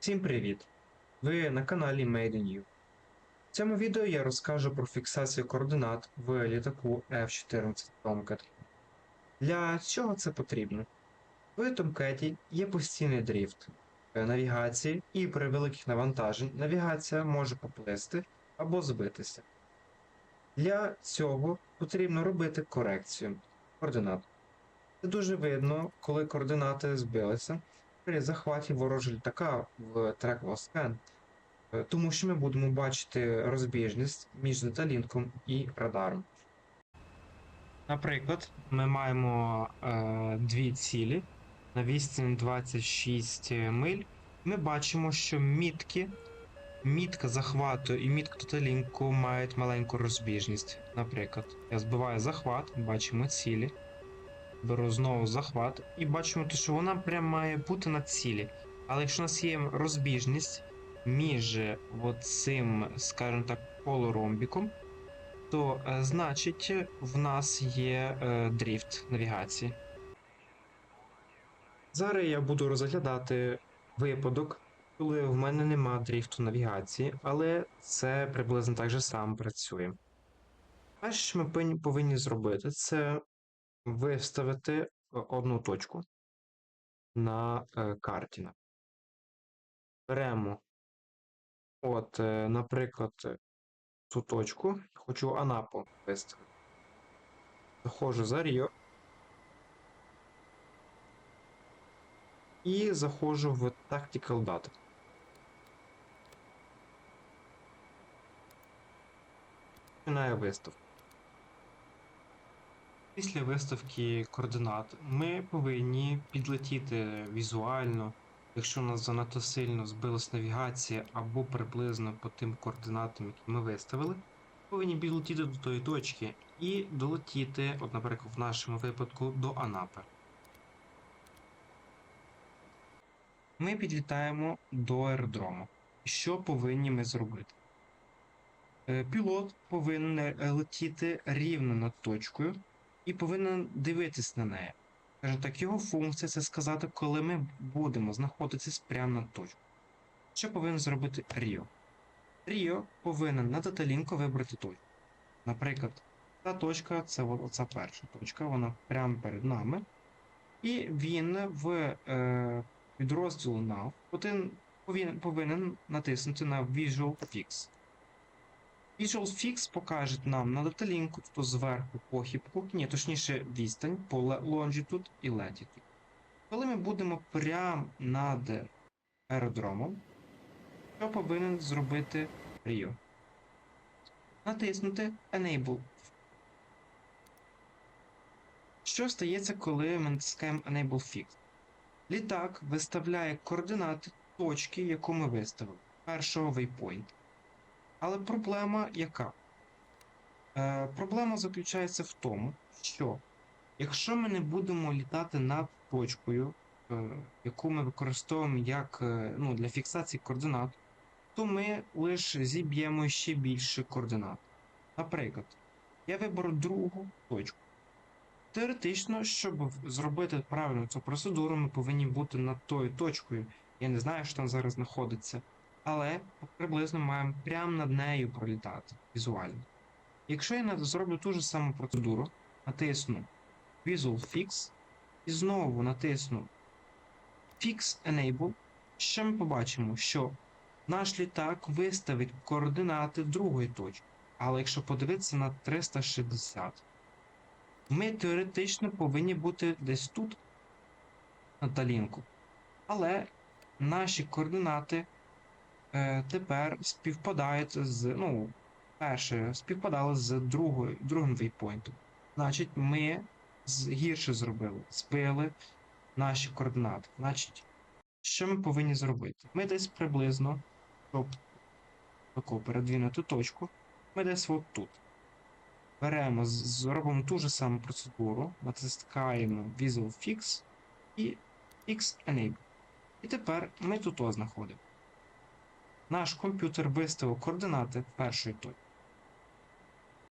Всім привіт! Ви на каналі Made in You. В цьому відео я розкажу про фіксацію координат в літаку F-14 Tomcat. Для чого це потрібно? В Tomcat є постійний дріфт е, навігації, і при великих навантажень навігація може поплисти або збитися. Для цього потрібно робити корекцію координат. Це дуже видно, коли координати збилися при захваті ворожого літака в Scan, е, тому що ми будемо бачити розбіжність між деталінком і радаром. Наприклад, ми маємо е, дві цілі на відстані 26 миль. Ми бачимо, що мітки, мітка захвату і мітка деталінку мають маленьку розбіжність. Наприклад, я збиваю захват, бачимо цілі. Беру знову захват і бачимо, те, що вона прям має бути на цілі. Але якщо у нас є розбіжність між от цим, скажімо так, полуромбіком, то е, значить в нас є е, дріфт навігації. Зараз я буду розглядати випадок, коли в мене нема дріфту навігації, але це приблизно так же само працює. Перше, що ми повинні зробити, це виставити е, одну точку на е, карті. Беремо, от, е, наприклад, цю точку, хочу Анапу виставити. Заходжу за Ріо. І заходжу в Tactical Data. Починаю виставку. Після виставки координат ми повинні підлетіти візуально, якщо нас занадто сильно збилась навігація або приблизно по тим координатам, які ми виставили, повинні підлетіти до тої точки і долетіти, от, наприклад, в нашому випадку до Анапи. Ми підлітаємо до аеродрому. Що повинні ми зробити? Е, Пілот повинен е, летіти рівно над точкою і повинен дивитись на неї. Скажімо так, його функція це сказати, коли ми будемо знаходитись прямо над точкою. Що повинен зробити Ріо? Ріо повинен на деталінку вибрати точку. Наприклад, та точка це оця перша точка, вона прямо перед нами. І він в е, підрозділу NAV повинен, повинен натиснути на Visual Fix. Visual Fix покаже нам на деталінку, то зверху похибку, ні, точніше відстань по longitude і latitude. Коли ми будемо прямо над аеродромом, що повинен зробити Ріо? Натиснути Enable. Що стається, коли ми натискаємо Enable Fix? Літак виставляє координати точки, яку ми виставили, першого waypoint. Але проблема яка? Е, проблема заключається в тому, що якщо ми не будемо літати над точкою, е, яку ми використовуємо як е, ну, для фіксації координат, то ми лише зіб'ємо ще більше координат. Наприклад, я виберу другу точку. Теоретично, щоб зробити правильно цю процедуру, ми повинні бути над тою точкою. Я не знаю, що там зараз знаходиться, але приблизно маємо прямо над нею пролітати візуально. Якщо я зроблю ту ж саму процедуру, натисну Visual Fix і знову натисну Fix Enable, що ми побачимо, що наш літак виставить координати другої точки. Але якщо подивитися на 360, ми теоретично повинні бути десь тут, на талінку. Але наші координати тепер співпадають з. Ну, перше, співпадали з другою, другим вейпойнтом. Значить, ми гірше зробили, збили наші координати. Значить, що ми повинні зробити? Ми десь приблизно, щоб таку передвинути точку, ми десь от тут. Беремо, зробимо ту ж саму процедуру, натискаємо Visual Fix і Fix Enable. І тепер ми тут знаходимо. Наш комп'ютер виставив координати першої точки.